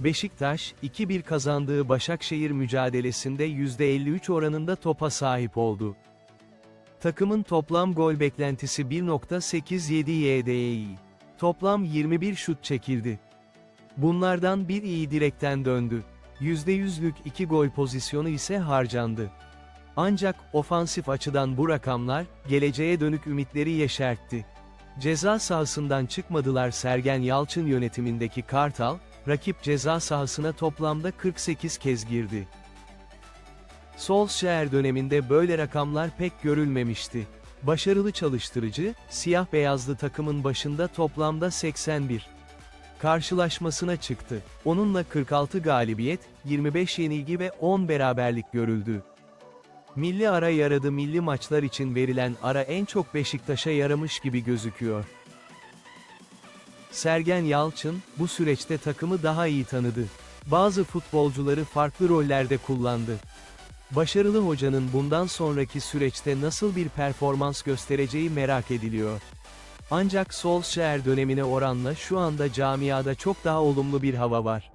Beşiktaş, 2-1 kazandığı Başakşehir mücadelesinde %53 oranında topa sahip oldu. Takımın toplam gol beklentisi 1.87 YDI. Toplam 21 şut çekildi. Bunlardan bir iyi direkten döndü. %100'lük 2 gol pozisyonu ise harcandı. Ancak ofansif açıdan bu rakamlar, geleceğe dönük ümitleri yeşertti. Ceza sahasından çıkmadılar Sergen Yalçın yönetimindeki Kartal, rakip ceza sahasına toplamda 48 kez girdi. Solskjaer döneminde böyle rakamlar pek görülmemişti. Başarılı çalıştırıcı, siyah beyazlı takımın başında toplamda 81 karşılaşmasına çıktı. Onunla 46 galibiyet, 25 yenilgi ve 10 beraberlik görüldü. Milli ara yaradı milli maçlar için verilen ara en çok Beşiktaş'a yaramış gibi gözüküyor. Sergen Yalçın, bu süreçte takımı daha iyi tanıdı. Bazı futbolcuları farklı rollerde kullandı. Başarılı hocanın bundan sonraki süreçte nasıl bir performans göstereceği merak ediliyor. Ancak Solskjaer dönemine oranla şu anda camiada çok daha olumlu bir hava var.